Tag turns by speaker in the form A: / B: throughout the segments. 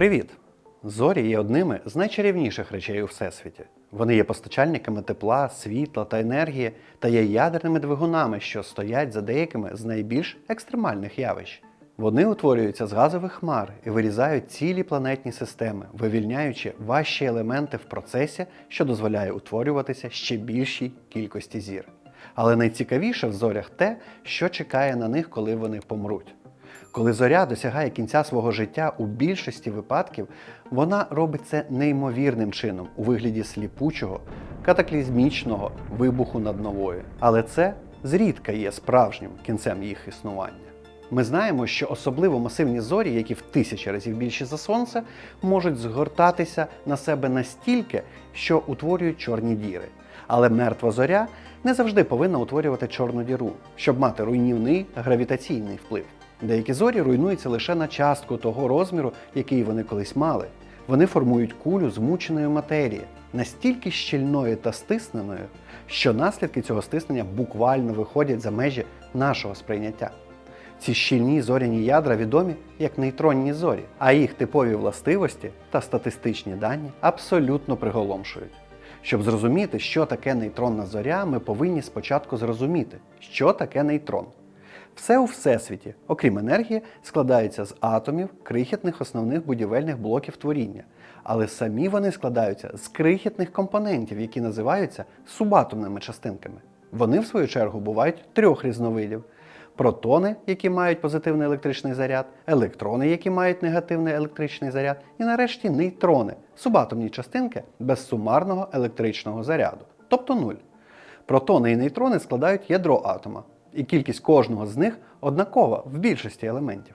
A: Привіт! Зорі є одними з найчарівніших речей у всесвіті. Вони є постачальниками тепла, світла та енергії та є ядерними двигунами, що стоять за деякими з найбільш екстремальних явищ. Вони утворюються з газових хмар і вирізають цілі планетні системи, вивільняючи важчі елементи в процесі, що дозволяє утворюватися ще більшій кількості зір. Але найцікавіше в зорях те, що чекає на них, коли вони помруть. Коли зоря досягає кінця свого життя, у більшості випадків вона робить це неймовірним чином у вигляді сліпучого, катаклізмічного вибуху над новою. Але це зрідка є справжнім кінцем їх існування. Ми знаємо, що особливо масивні зорі, які в тисячі разів більші за сонце, можуть згортатися на себе настільки, що утворюють чорні діри. Але мертва зоря не завжди повинна утворювати чорну діру, щоб мати руйнівний гравітаційний вплив. Деякі зорі руйнуються лише на частку того розміру, який вони колись мали. Вони формують кулю змученої матерії, настільки щільною та стисненою, що наслідки цього стиснення буквально виходять за межі нашого сприйняття. Ці щільні зоряні ядра відомі як нейтронні зорі, а їх типові властивості та статистичні дані абсолютно приголомшують. Щоб зрозуміти, що таке нейтронна зоря, ми повинні спочатку зрозуміти, що таке нейтрон. Все у всесвіті, окрім енергії, складається з атомів, крихітних основних будівельних блоків творіння. Але самі вони складаються з крихітних компонентів, які називаються субатомними частинками. Вони, в свою чергу, бувають трьох різновидів: протони, які мають позитивний електричний заряд, електрони, які мають негативний електричний заряд, і нарешті нейтрони субатомні частинки без сумарного електричного заряду, тобто нуль. Протони і нейтрони складають ядро атома, і кількість кожного з них однакова в більшості елементів.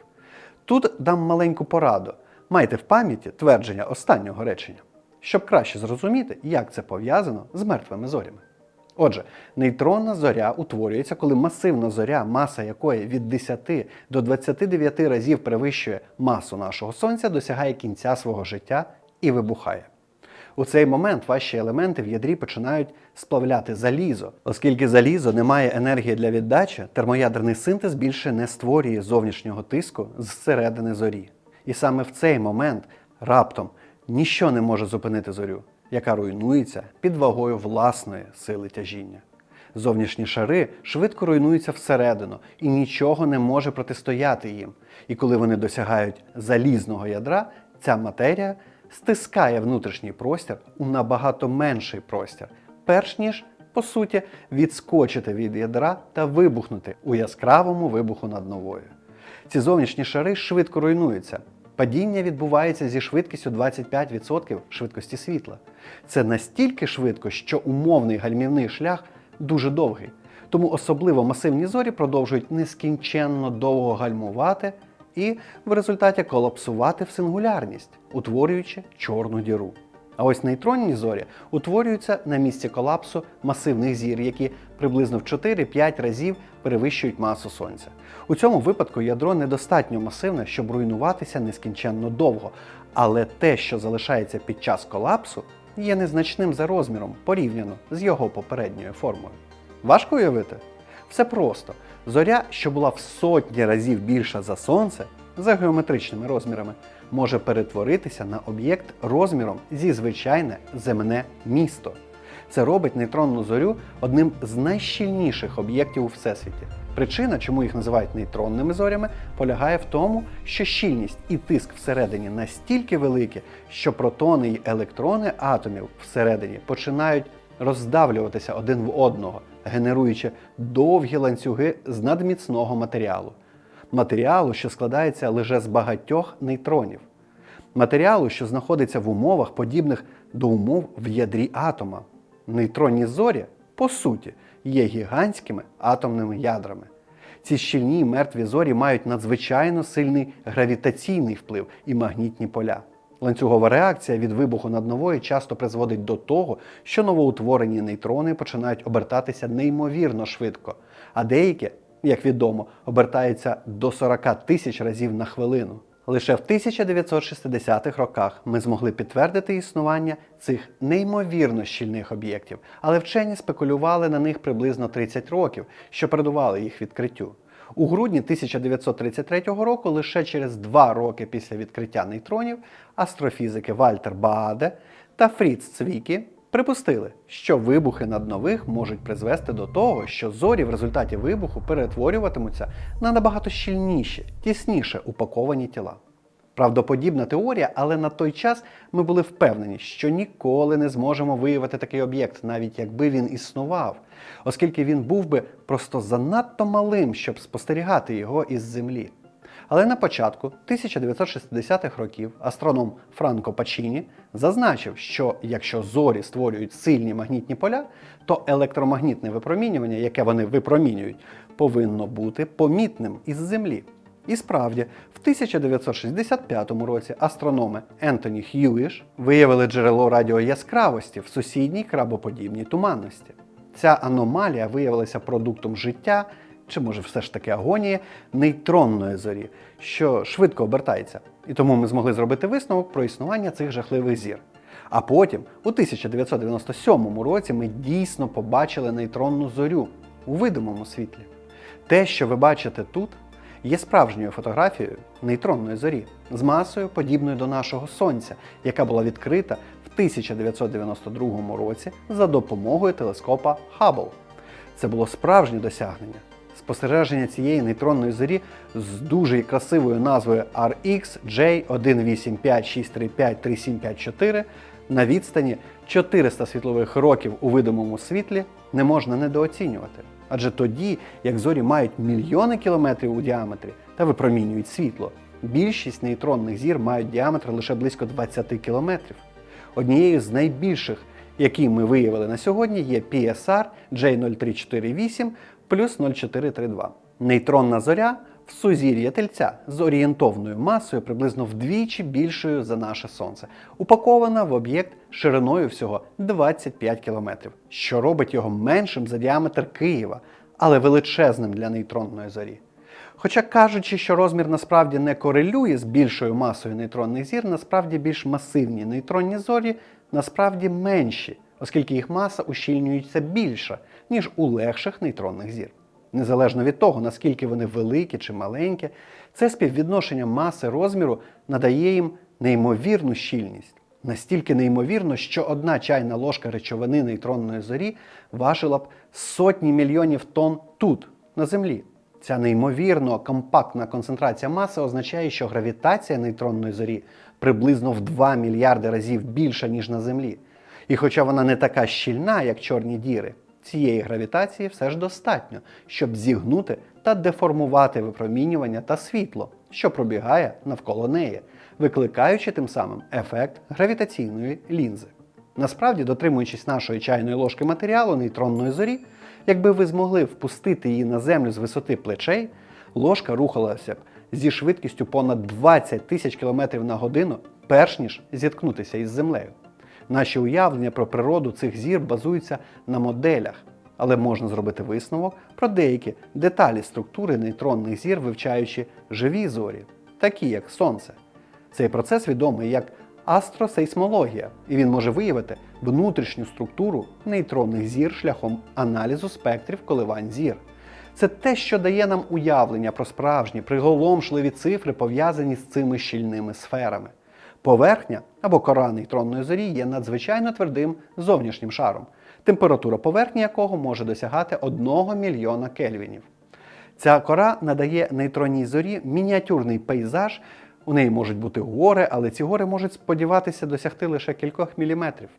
A: Тут дам маленьку пораду. Майте в пам'яті твердження останнього речення, щоб краще зрозуміти, як це пов'язано з мертвими зорями. Отже, нейтронна зоря утворюється, коли масивна зоря, маса якої від 10 до 29 разів перевищує масу нашого Сонця, досягає кінця свого життя і вибухає. У цей момент важчі елементи в ядрі починають сплавляти залізо. Оскільки залізо не має енергії для віддачі, термоядерний синтез більше не створює зовнішнього тиску зсередини зорі. І саме в цей момент раптом ніщо не може зупинити зорю, яка руйнується під вагою власної сили тяжіння. Зовнішні шари швидко руйнуються всередину і нічого не може протистояти їм. І коли вони досягають залізного ядра, ця матерія стискає внутрішній простір у набагато менший простір, перш ніж, по суті, відскочити від ядра та вибухнути у яскравому вибуху над новою. Ці зовнішні шари швидко руйнуються. Падіння відбувається зі швидкістю 25% швидкості світла. Це настільки швидко, що умовний гальмівний шлях дуже довгий. Тому особливо масивні зорі продовжують нескінченно довго гальмувати і в результаті колапсувати в сингулярність, утворюючи чорну діру. А ось нейтронні зорі утворюються на місці колапсу масивних зір, які приблизно в 4-5 разів перевищують масу Сонця. У цьому випадку ядро недостатньо масивне, щоб руйнуватися нескінченно довго, але те, що залишається під час колапсу, є незначним за розміром порівняно з його попередньою формою. Важко уявити? Все просто. Зоря, що була в сотні разів більша за Сонце, за геометричними розмірами, може перетворитися на об'єкт розміром зі звичайне земне місто. Це робить нейтронну зорю одним з найщільніших об'єктів у всесвіті. Причина, чому їх називають нейтронними зорями, полягає в тому, що щільність і тиск всередині настільки великі, що протони й електрони атомів всередині починають роздавлюватися один в одного, генеруючи довгі ланцюги з надміцного матеріалу. Матеріалу, що складається лише з багатьох нейтронів. Матеріалу, що знаходиться в умовах, подібних до умов в ядрі атома. Нейтронні зорі, по суті, є гігантськими атомними ядрами. Ці щільні мертві зорі мають надзвичайно сильний гравітаційний вплив і магнітні поля. Ланцюгова реакція від вибуху над новою часто призводить до того, що новоутворені нейтрони починають обертатися неймовірно швидко, а деякі, як відомо, обертаються до 40 тисяч разів на хвилину. Лише в 1960-х роках ми змогли підтвердити існування цих неймовірно щільних об'єктів, але вчені спекулювали на них приблизно 30 років, що передували їх відкриттю. У грудні 1933 року, лише через два роки після відкриття нейтронів, астрофізики Вальтер Бааде та Фріц Цвікі припустили, що вибухи наднових можуть призвести до того, що зорі в результаті вибуху перетворюватимуться на набагато щільніші, тісніше упаковані тіла. Правдоподібна теорія, але на той час ми були впевнені, що ніколи не зможемо виявити такий об'єкт, навіть якби він існував, оскільки він був би просто занадто малим, щоб спостерігати його із Землі. Але на початку 1960-х років астроном Франко Пачіні зазначив, що якщо зорі створюють сильні магнітні поля, то електромагнітне випромінювання, яке вони випромінюють, повинно бути помітним із Землі. І справді, в 1965 році астрономи Ентоні Х'юіш виявили джерело радіояскравості в сусідній крабоподібній туманності. Ця аномалія виявилася продуктом життя, чи може все ж таки агонії, нейтронної зорі, що швидко обертається. І тому ми змогли зробити висновок про існування цих жахливих зір. А потім, у 1997 році, ми дійсно побачили нейтронну зорю у видимому світлі. Те, що ви бачите тут, є справжньою фотографією нейтронної зорі з масою, подібною до нашого Сонця, яка була відкрита в 1992 році за допомогою телескопа Хаббл. Це було справжнє досягнення. Спостереження цієї нейтронної зорі з дуже красивою назвою RX J1856353754 на відстані 400 світлових років у видимому світлі не можна недооцінювати. Адже тоді, як зорі мають мільйони кілометрів у діаметрі та випромінюють світло, більшість нейтронних зір мають діаметр лише близько 20 кілометрів. Однією з найбільших, які ми виявили на сьогодні, є PSR J0348 плюс 0432. Нейтронна зоря в сузір'я тельця з орієнтовною масою приблизно вдвічі більшою за наше Сонце, упакована в об'єкт шириною всього 25 км, що робить його меншим за діаметр Києва, але величезним для нейтронної зорі. Хоча кажучи, що розмір насправді не корелює з більшою масою нейтронних зір, насправді більш масивні нейтронні зорі насправді менші, оскільки їх маса ущільнюється більша, ніж у легших нейтронних зір. Незалежно від того, наскільки вони великі чи маленькі, це співвідношення маси розміру надає їм неймовірну щільність. Настільки неймовірно, що одна чайна ложка речовини нейтронної зорі важила б сотні мільйонів тонн тут, на Землі. Ця неймовірно компактна концентрація маси означає, що гравітація нейтронної зорі приблизно в 2 мільярди разів більша, ніж на Землі. І хоча вона не така щільна, як чорні діри, цієї гравітації все ж достатньо, щоб зігнути та деформувати випромінювання та світло, що пробігає навколо неї, викликаючи тим самим ефект гравітаційної лінзи. Насправді, дотримуючись нашої чайної ложки матеріалу нейтронної зорі, якби ви змогли впустити її на землю з висоти плечей, ложка рухалася б зі швидкістю понад 20 тисяч км на годину, перш ніж зіткнутися із землею. Наші уявлення про природу цих зір базуються на моделях, але можна зробити висновок про деякі деталі структури нейтронних зір, вивчаючи живі зорі, такі як Сонце. Цей процес відомий як астросейсмологія, і він може виявити внутрішню структуру нейтронних зір шляхом аналізу спектрів коливань зір. Це те, що дає нам уявлення про справжні приголомшливі цифри, пов'язані з цими щільними сферами. Поверхня або кора нейтронної зорі є надзвичайно твердим зовнішнім шаром, температура поверхні якого може досягати 1 мільйона кельвінів. Ця кора надає нейтронній зорі мініатюрний пейзаж. У неї можуть бути гори, але ці гори можуть сподіватися досягти лише кількох міліметрів.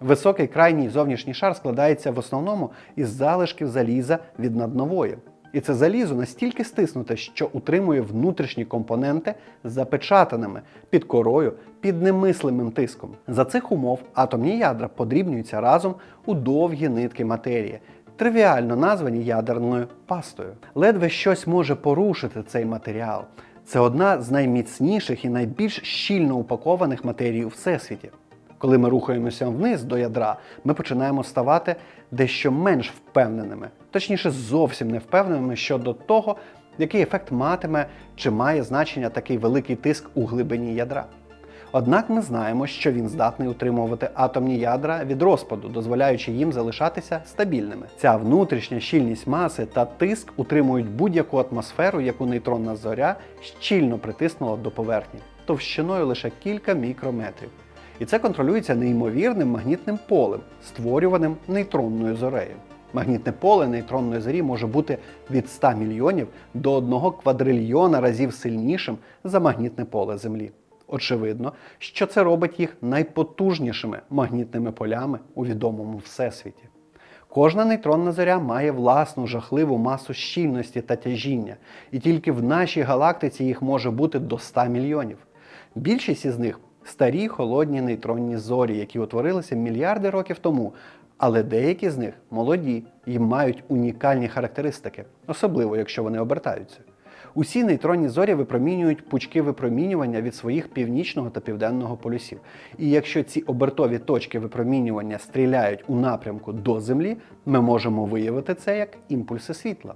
A: Високий крайній зовнішній шар складається в основному із залишків заліза від наднової. І це залізо настільки стиснуте, що утримує внутрішні компоненти запечатаними під корою під немислимим тиском. За цих умов атомні ядра подрібнюються разом у довгі нитки матерії, тривіально названі ядерною пастою. Ледве щось може порушити цей матеріал. Це одна з найміцніших і найбільш щільно упакованих матерій у всесвіті. Коли ми рухаємося вниз до ядра, ми починаємо ставати дещо менш впевненими, точніше, зовсім не впевненими щодо того, який ефект матиме чи має значення такий великий тиск у глибині ядра. Однак ми знаємо, що він здатний утримувати атомні ядра від розпаду, дозволяючи їм залишатися стабільними. Ця внутрішня щільність маси та тиск утримують будь-яку атмосферу, яку нейтронна зоря щільно притиснула до поверхні, товщиною лише кілька мікрометрів. І це контролюється неймовірним магнітним полем, створюваним нейтронною зорею. Магнітне поле нейтронної зорі може бути від 100 мільйонів до 1 квадрильйона разів сильнішим за магнітне поле Землі. Очевидно, що це робить їх найпотужнішими магнітними полями у відомому всесвіті. Кожна нейтронна зоря має власну жахливу масу щільності та тяжіння, і тільки в нашій галактиці їх може бути до 100 мільйонів. Більшість із них старі холодні нейтронні зорі, які утворилися мільярди років тому, але деякі з них молоді і мають унікальні характеристики, особливо якщо вони обертаються. Усі нейтронні зорі випромінюють пучки випромінювання від своїх північного та південного полюсів. І якщо ці обертові точки випромінювання стріляють у напрямку до Землі, ми можемо виявити це як імпульси світла.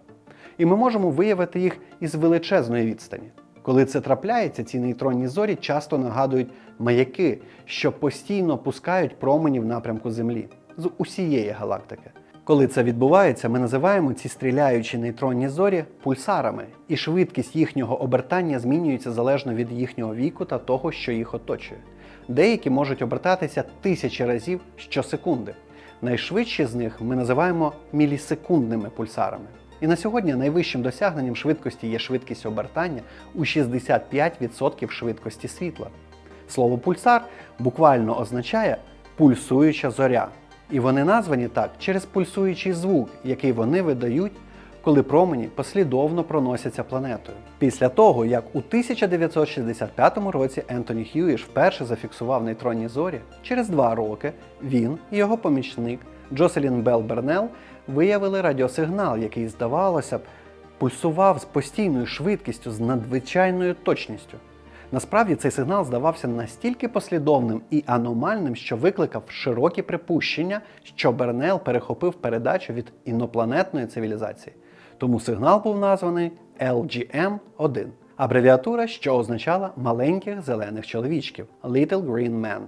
A: І ми можемо виявити їх із величезної відстані. Коли це трапляється, ці нейтронні зорі часто нагадують маяки, що постійно пускають промені в напрямку Землі з усієї галактики. Коли це відбувається, ми називаємо ці стріляючі нейтронні зорі пульсарами, і швидкість їхнього обертання змінюється залежно від їхнього віку та того, що їх оточує. Деякі можуть обертатися тисячі разів щосекунди. Найшвидші з них ми називаємо мілісекундними пульсарами. І на сьогодні найвищим досягненням швидкості є швидкість обертання у 65% швидкості світла. Слово пульсар буквально означає пульсуюча зоря. І вони названі так через пульсуючий звук, який вони видають, коли промені послідовно проносяться планетою. Після того, як у 1965 році Ентоні Хьюіш вперше зафіксував нейтронні зорі, через два роки він і його помічник Джоселін Белл Бернел виявили радіосигнал, який, здавалося б, пульсував з постійною швидкістю з надзвичайною точністю. Насправді цей сигнал здавався настільки послідовним і аномальним, що викликав широкі припущення, що Бернел перехопив передачу від інопланетної цивілізації. Тому сигнал був названий LGM-1, абревіатура, що означала маленьких зелених чоловічків Little Green Men.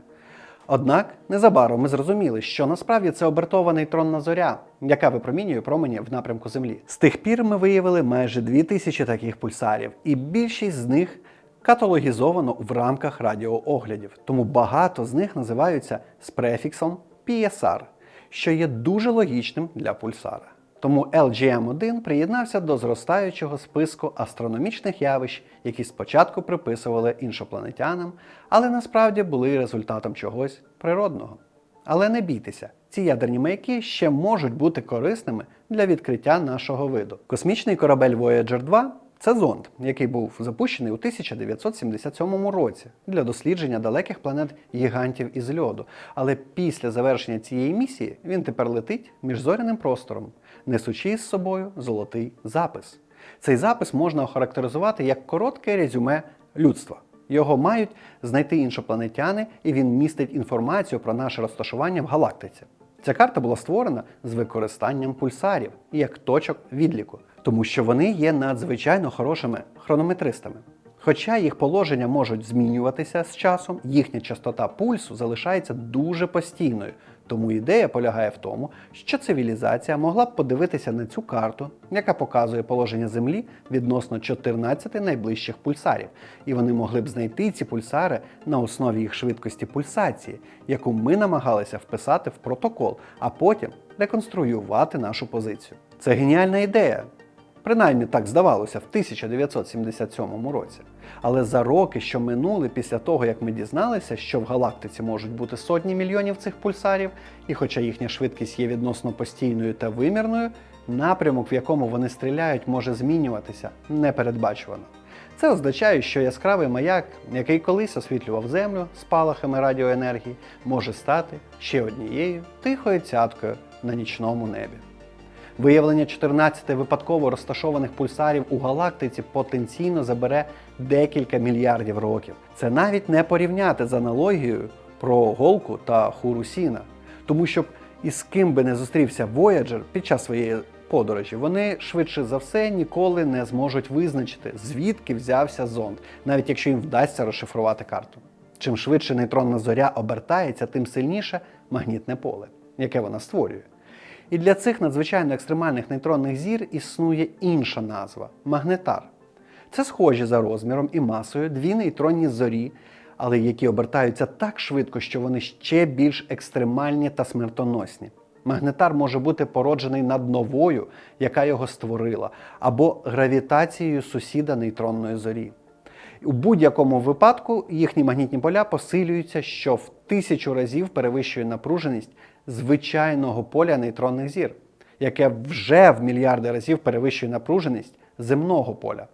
A: Однак незабаром ми зрозуміли, що насправді це обертова нейтронна зоря, яка випромінює промені в напрямку Землі. З тих пір ми виявили майже 2000 таких пульсарів, і більшість з них каталогізовано в рамках радіооглядів, тому багато з них називаються з префіксом PSR, що є дуже логічним для пульсара. Тому LGM-1 приєднався до зростаючого списку астрономічних явищ, які спочатку приписували іншопланетянам, але насправді були результатом чогось природного. Але не бійтеся, ці ядерні маяки ще можуть бути корисними для відкриття нашого виду. Космічний корабель Voyager 2 це зонд, який був запущений у 1977 році для дослідження далеких планет гігантів із льоду. Але після завершення цієї місії він тепер летить міжзоряним простором, несучи з собою золотий запис. Цей запис можна охарактеризувати як коротке резюме людства. Його мають знайти іншопланетяни, і він містить інформацію про наше розташування в галактиці. Ця карта була створена з використанням пульсарів як точок відліку, тому що вони є надзвичайно хорошими хронометристами. Хоча їх положення можуть змінюватися з часом, їхня частота пульсу залишається дуже постійною. Тому ідея полягає в тому, що цивілізація могла б подивитися на цю карту, яка показує положення Землі відносно 14 найближчих пульсарів, і вони могли б знайти ці пульсари на основі їх швидкості пульсації, яку ми намагалися вписати в протокол, а потім реконструювати нашу позицію. Це геніальна ідея. Принаймні так здавалося в 1977 році. Але за роки, що минули після того, як ми дізналися, що в галактиці можуть бути сотні мільйонів цих пульсарів, і хоча їхня швидкість є відносно постійною та вимірною, напрямок, в якому вони стріляють, може змінюватися непередбачувано. Це означає, що яскравий маяк, який колись освітлював Землю спалахами радіоенергії, може стати ще однією тихою цяткою на нічному небі. Виявлення 14 випадково розташованих пульсарів у галактиці потенційно забере декілька мільярдів років. Це навіть не порівняти з аналогією про голку та хурусіна. Тому щоб із ким би не зустрівся Voyager під час своєї подорожі, вони швидше за все ніколи не зможуть визначити, звідки взявся зонд, навіть якщо їм вдасться розшифрувати карту. Чим швидше нейтронна зоря обертається, тим сильніше магнітне поле, яке вона створює. І для цих надзвичайно екстремальних нейтронних зір існує інша назва магнетар. Це схожі за розміром і масою дві нейтронні зорі, але які обертаються так швидко, що вони ще більш екстремальні та смертоносні. Магнетар може бути породжений над новою, яка його створила, або гравітацією сусіда нейтронної зорі. У будь-якому випадку їхні магнітні поля посилюються, що в тисячу разів перевищує напруженість звичайного поля нейтронних зір, яке вже в мільярди разів перевищує напруженість земного поля.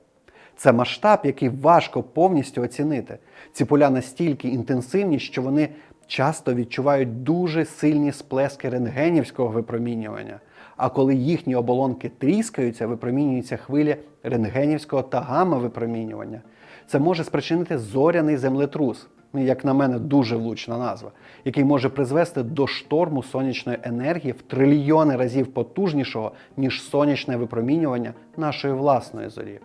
A: Це масштаб, який важко повністю оцінити. Ці поля настільки інтенсивні, що вони часто відчувають дуже сильні сплески рентгенівського випромінювання. А коли їхні оболонки тріскаються, випромінюються хвилі рентгенівського та гамма-випромінювання. Це може спричинити зоряний землетрус, як на мене, дуже влучна назва, який може призвести до шторму сонячної енергії в трильйони разів потужнішого, ніж сонячне випромінювання нашої власної зорі.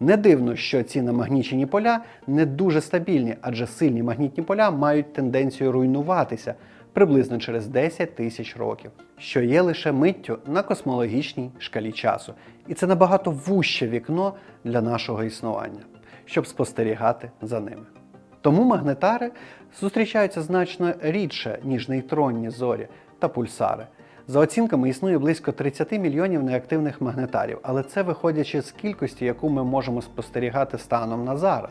A: Не дивно, що ці намагнічені поля не дуже стабільні, адже сильні магнітні поля мають тенденцію руйнуватися приблизно через 10 тисяч років, що є лише миттю на космологічній шкалі часу. І це набагато вуще вікно для нашого існування, щоб спостерігати за ними. Тому магнетари зустрічаються значно рідше, ніж нейтронні зорі та пульсари. За оцінками існує близько 30 мільйонів неактивних магнетарів, але це виходячи з кількості, яку ми можемо спостерігати станом на зараз.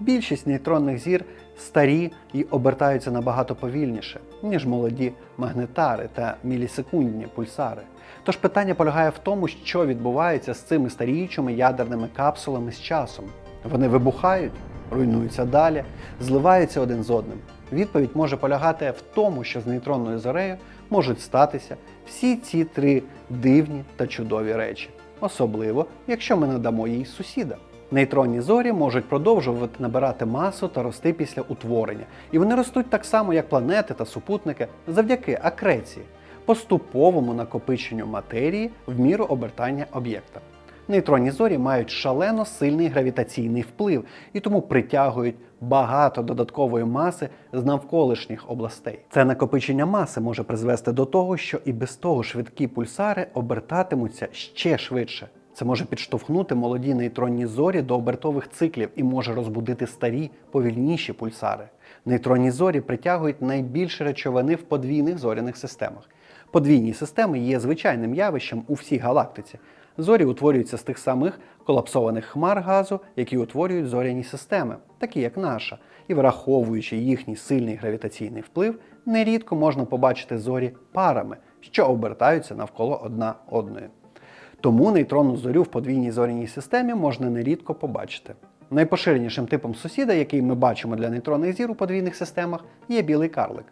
A: Більшість нейтронних зір старі і обертаються набагато повільніше, ніж молоді магнетари та мілісекундні пульсари. Тож питання полягає в тому, що відбувається з цими старіючими ядерними капсулами з часом. Вони вибухають, руйнуються далі, зливаються один з одним. Відповідь може полягати в тому, що з нейтронною зорею можуть статися всі ці три дивні та чудові речі, особливо якщо ми надамо їй сусіда. Нейтронні зорі можуть продовжувати набирати масу та рости після утворення, і вони ростуть так само, як планети та супутники, завдяки акреції, поступовому накопиченню матерії в міру обертання об'єкта. Нейтронні зорі мають шалено сильний гравітаційний вплив і тому притягують багато додаткової маси з навколишніх областей. Це накопичення маси може призвести до того, що і без того швидкі пульсари обертатимуться ще швидше. Це може підштовхнути молоді нейтронні зорі до обертових циклів і може розбудити старі, повільніші пульсари. Нейтронні зорі притягують найбільше речовини в подвійних зоряних системах. Подвійні системи є звичайним явищем у всій галактиці. Зорі утворюються з тих самих колапсованих хмар газу, які утворюють зоряні системи, такі як наша. І враховуючи їхній сильний гравітаційний вплив, нерідко можна побачити зорі парами, що обертаються навколо одна одної. Тому нейтронну зорю в подвійній зоряній системі можна нерідко побачити. Найпоширенішим типом сусіда, який ми бачимо для нейтронних зір у подвійних системах, є білий карлик.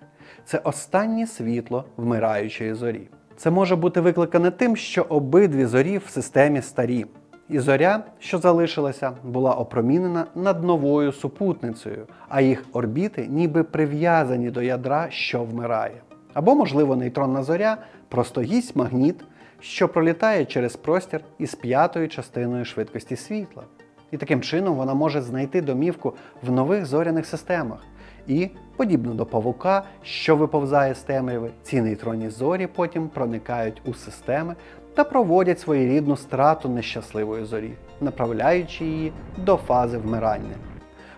A: Це останнє світло вмираючої зорі. Це може бути викликане тим, що обидві зорі в системі старі. І зоря, що залишилася, була опромінена над новою супутницею, а їх орбіти ніби прив'язані до ядра, що вмирає. Або, можливо, нейтронна зоря просто гість магніт, що пролітає через простір із п'ятою частиною швидкості світла. І таким чином вона може знайти домівку в нових зоряних системах. І, подібно до павука, що виповзає з темряви, ці нейтронні зорі потім проникають у системи та проводять своєрідну страту нещасливої зорі, направляючи її до фази вмирання.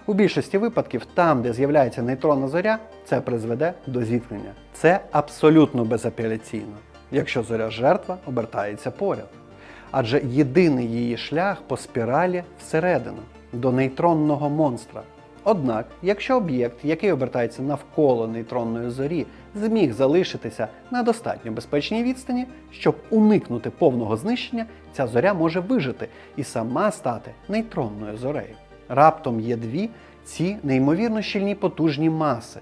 A: У більшості випадків, там, де з'являється нейтронна зоря, це призведе до зіткнення. Це абсолютно безапеляційно, якщо зоря жертва обертається поряд. Адже єдиний її шлях по спіралі всередину, до нейтронного монстра. Однак, якщо об'єкт, який обертається навколо нейтронної зорі, зміг залишитися на достатньо безпечній відстані, щоб уникнути повного знищення, ця зоря може вижити і сама стати нейтронною зорею. Раптом є дві ці неймовірно щільні потужні маси.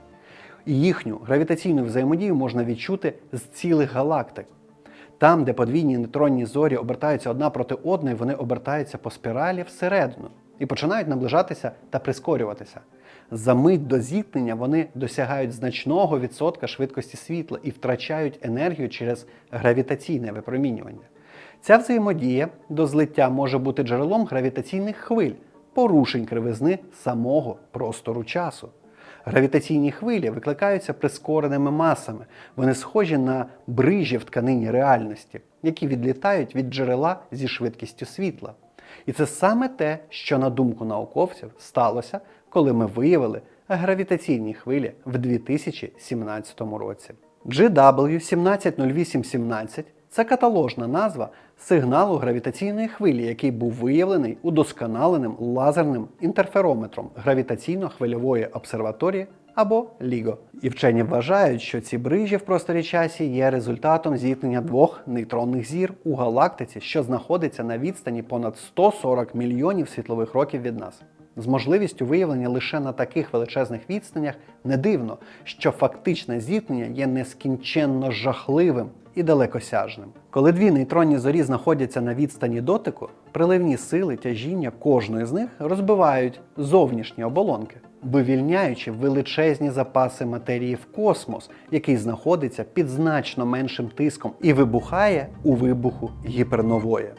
A: І їхню гравітаційну взаємодію можна відчути з цілих галактик. Там, де подвійні нейтронні зорі обертаються одна проти одної, вони обертаються по спіралі всередину і починають наближатися та прискорюватися. За мить до зіткнення вони досягають значного відсотка швидкості світла і втрачають енергію через гравітаційне випромінювання. Ця взаємодія до злиття може бути джерелом гравітаційних хвиль, порушень кривизни самого простору часу. Гравітаційні хвилі викликаються прискореними масами. Вони схожі на брижі в тканині реальності, які відлітають від джерела зі швидкістю світла. І це саме те, що, на думку науковців, сталося, коли ми виявили гравітаційні хвилі в 2017 році. GW170817 це каталожна назва сигналу гравітаційної хвилі, який був виявлений удосконаленим лазерним інтерферометром гравітаційно-хвильової обсерваторії або LIGO. І вчені вважають, що ці брижі в просторі часі є результатом зіткнення двох нейтронних зір у галактиці, що знаходиться на відстані понад 140 мільйонів світлових років від нас. З можливістю виявлення лише на таких величезних відстанях не дивно, що фактичне зіткнення є нескінченно жахливим і далекосяжним. Коли дві нейтронні зорі знаходяться на відстані дотику, приливні сили тяжіння кожної з них розбивають зовнішні оболонки, вивільняючи величезні запаси матерії в космос, який знаходиться під значно меншим тиском і вибухає у вибуху гіпернової.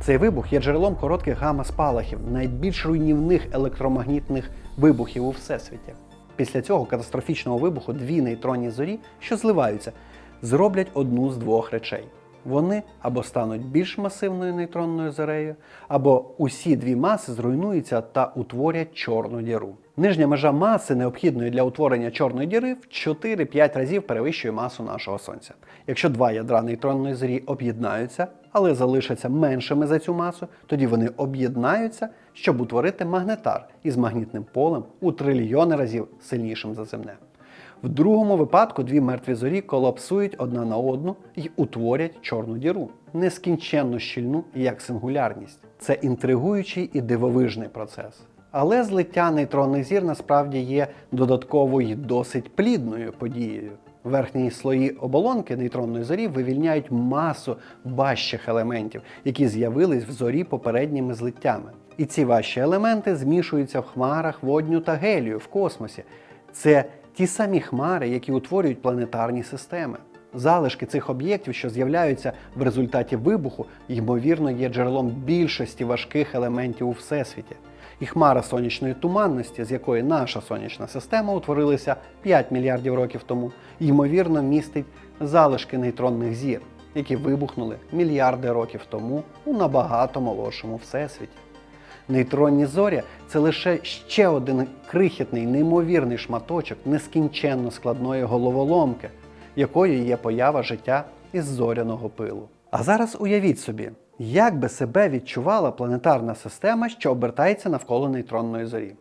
A: Цей вибух є джерелом коротких гамма-спалахів, найбільш руйнівних електромагнітних вибухів у всесвіті. Після цього катастрофічного вибуху дві нейтронні зорі, що зливаються, зроблять одну з двох речей. Вони або стануть більш масивною нейтронною зорею, або усі дві маси зруйнуються та утворять чорну діру. Нижня межа маси, необхідної для утворення чорної діри, в 4-5 разів перевищує масу нашого сонця. Якщо два ядра нейтронної зорі об'єднаються, але залишаться меншими за цю масу, тоді вони об'єднаються, щоб утворити магнетар із магнітним полем у трильйони разів сильнішим за земне. В другому випадку дві мертві зорі колапсують одна на одну і утворять чорну діру, нескінченно щільну, як сингулярність. Це інтригуючий і дивовижний процес. Але злиття нейтронних зір насправді є додатковою досить плідною подією. Верхні слої оболонки нейтронної зорі вивільняють масу важчих елементів, які з'явились в зорі попередніми злиттями. І ці важчі елементи змішуються в хмарах водню та гелію в космосі. Це ті самі хмари, які утворюють планетарні системи. Залишки цих об'єктів, що з'являються в результаті вибуху, ймовірно, є джерелом більшості важких елементів у всесвіті. І хмара сонячної туманності, з якої наша сонячна система утворилася 5 мільярдів років тому, ймовірно, містить залишки нейтронних зір, які вибухнули мільярди років тому у набагато молодшому всесвіті. Нейтронні зорі це лише ще один крихітний, неймовірний шматочок нескінченно складної головоломки, якою є поява життя із зоряного пилу. А зараз уявіть собі, як би себе відчувала планетарна система, що обертається навколо нейтронної зорі.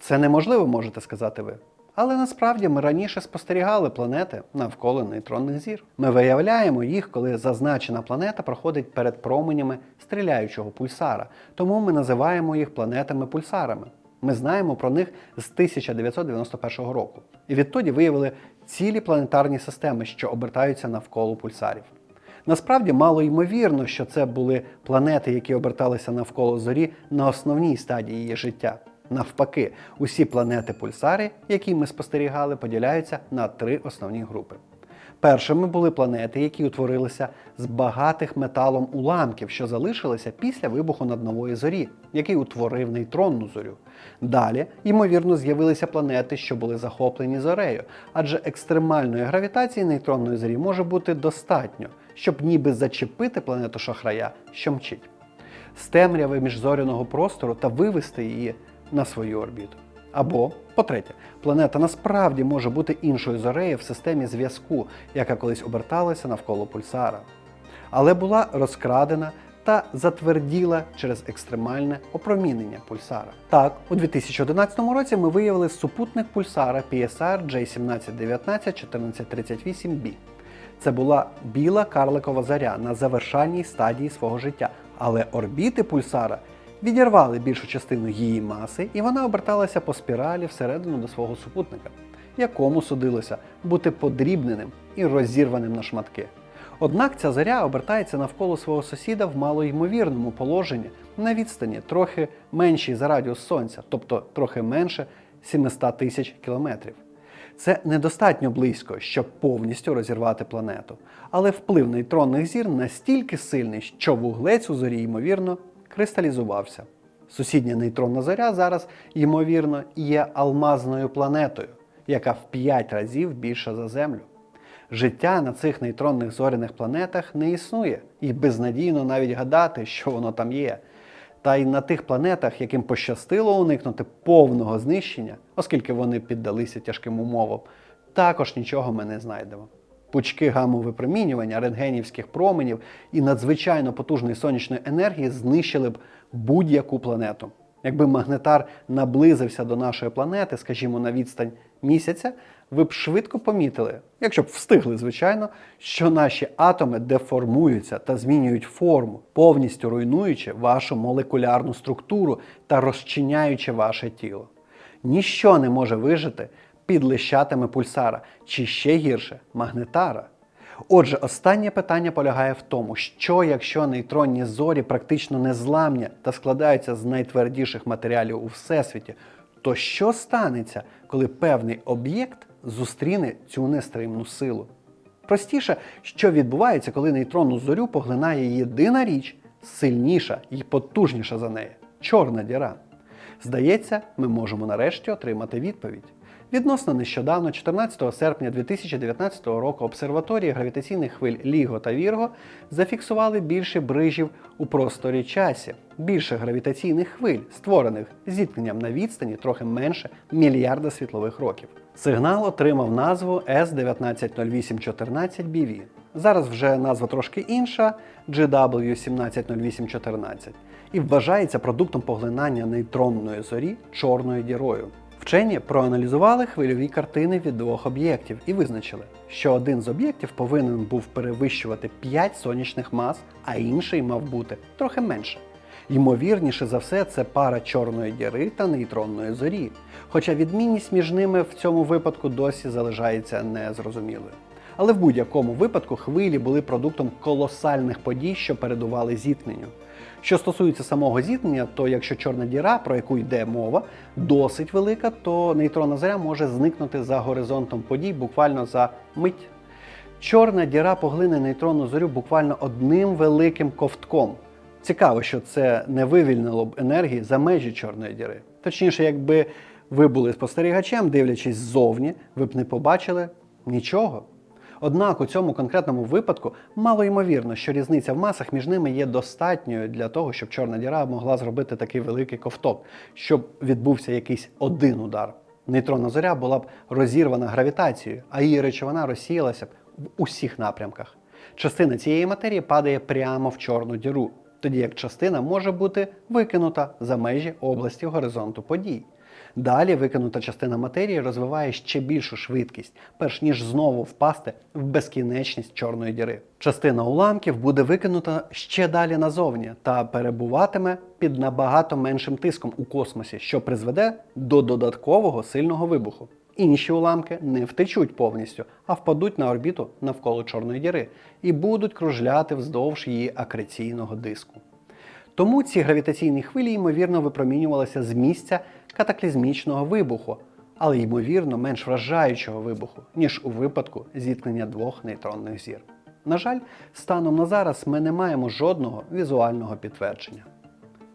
A: Це неможливо, можете сказати ви. Але насправді ми раніше спостерігали планети навколо нейтронних зір. Ми виявляємо їх, коли зазначена планета проходить перед променями стріляючого пульсара, тому ми називаємо їх планетами-пульсарами. Ми знаємо про них з 1991 року. І відтоді виявили цілі планетарні системи, що обертаються навколо пульсарів. Насправді мало ймовірно, що це були планети, які оберталися навколо зорі на основній стадії її життя. Навпаки, усі планети-пульсари, які ми спостерігали, поділяються на три основні групи. Першими були планети, які утворилися з багатих металом уламків, що залишилися після вибуху наднової зорі, який утворив нейтронну зорю. Далі, ймовірно, з'явилися планети, що були захоплені зорею, адже екстремальної гравітації нейтронної зорі може бути достатньо, щоб ніби зачепити планету шахрая, що мчить, з темряви міжзоряного простору та вивести її на свою орбіту. Або, по-третє, планета насправді може бути іншою зорею в системі зв'язку, яка колись оберталася навколо пульсара, але була розкрадена та затверділа через екстремальне опромінення пульсара. Так, у 2011 році ми виявили супутник пульсара PSR J1719 1438b. Це була біла карликова заря на завершальній стадії свого життя, але орбіти пульсара відірвали більшу частину її маси, і вона оберталася по спіралі всередину до свого супутника, якому судилося бути подрібненим і розірваним на шматки. Однак ця заря обертається навколо свого сусіда в малоймовірному положенні на відстані трохи меншій за радіус Сонця, тобто трохи менше 700 тисяч кілометрів. Це недостатньо близько, щоб повністю розірвати планету. Але вплив нейтронних зір настільки сильний, що вуглець у зорі, ймовірно, кристалізувався. Сусідня нейтронна зоря зараз, ймовірно, є алмазною планетою, яка в 5 разів більша за Землю. Життя на цих нейтронних зоряних планетах не існує, і безнадійно навіть гадати, що воно там є. Та й на тих планетах, яким пощастило уникнути повного знищення, оскільки вони піддалися тяжким умовам, також нічого ми не знайдемо. Пучки гамовипромінювання, рентгенівських променів і надзвичайно потужної сонячної енергії знищили б будь-яку планету. Якби магнетар наблизився до нашої планети, скажімо, на відстань місяця, ви б швидко помітили, якщо б встигли, звичайно, що наші атоми деформуються та змінюють форму, повністю руйнуючи вашу молекулярну структуру та розчиняючи ваше тіло. Ніщо не може вижити під лищатами пульсара, чи ще гірше магнетара. Отже, останнє питання полягає в тому, що якщо нейтронні зорі практично незламні та складаються з найтвердіших матеріалів у всесвіті, то що станеться, коли певний об'єкт зустріне цю нестримну силу? Простіше, що відбувається, коли нейтронну зорю поглинає єдина річ, сильніша і потужніша за неї чорна діра. Здається, ми можемо нарешті отримати відповідь. Відносно нещодавно, 14 серпня 2019 року, обсерваторії гравітаційних хвиль Ліго та Вірго зафіксували більше брижів у просторі часі, більше гравітаційних хвиль, створених зіткненням на відстані трохи менше мільярда світлових років. Сигнал отримав назву S190814BV. Зараз вже назва трошки інша GW170814 і вважається продуктом поглинання нейтронної зорі чорною дірою. Вчені проаналізували хвильові картини від двох об'єктів і визначили, що один з об'єктів повинен був перевищувати 5 сонячних мас, а інший мав бути трохи менше. Ймовірніше за все, це пара чорної діри та нейтронної зорі, хоча відмінність між ними в цьому випадку досі залишається незрозумілою. Але в будь-якому випадку хвилі були продуктом колосальних подій, що передували зіткненню. Що стосується самого зіткнення, то якщо чорна діра, про яку йде мова, досить велика, то нейтронна зоря може зникнути за горизонтом подій буквально за мить. Чорна діра поглине нейтронну зорю буквально одним великим ковтком. Цікаво, що це не вивільнило б енергії за межі чорної діри. Точніше, якби ви були спостерігачем, дивлячись ззовні, ви б не побачили нічого. Однак у цьому конкретному випадку мало ймовірно, що різниця в масах між ними є достатньою для того, щоб чорна діра могла зробити такий великий ковток, щоб відбувся якийсь один удар. Нейтронна зоря була б розірвана гравітацією, а її речовина розсіялася б в усіх напрямках. Частина цієї матерії падає прямо в чорну діру, тоді як частина може бути викинута за межі області горизонту подій. Далі викинута частина матерії розвиває ще більшу швидкість, перш ніж знову впасти в безкінечність чорної діри. Частина уламків буде викинута ще далі назовні та перебуватиме під набагато меншим тиском у космосі, що призведе до додаткового сильного вибуху. Інші уламки не втечуть повністю, а впадуть на орбіту навколо чорної діри і будуть кружляти вздовж її акреційного диску. Тому ці гравітаційні хвилі, ймовірно, випромінювалися з місця катаклізмічного вибуху, але ймовірно менш вражаючого вибуху, ніж у випадку зіткнення двох нейтронних зір. На жаль, станом на зараз ми не маємо жодного візуального підтвердження.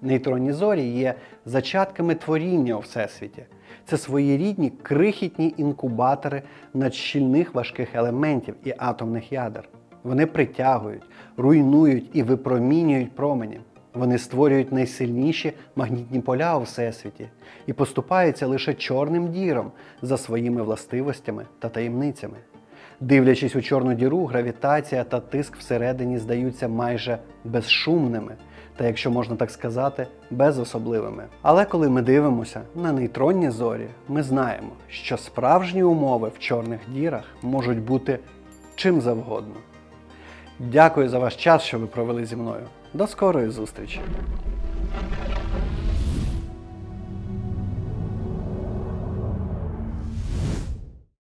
A: Нейтронні зорі є зачатками творіння у всесвіті. Це своєрідні крихітні інкубатори надщільних важких елементів і атомних ядер. Вони притягують, руйнують і випромінюють промені. Вони створюють найсильніші магнітні поля у всесвіті і поступаються лише чорним діром за своїми властивостями та таємницями. Дивлячись у чорну діру, гравітація та тиск всередині здаються майже безшумними, та, якщо можна так сказати, безособливими. Але коли ми дивимося на нейтронні зорі, ми знаємо, що справжні умови в чорних дірах можуть бути чим завгодно. Дякую за ваш час, що ви провели зі мною. До скорої зустрічі!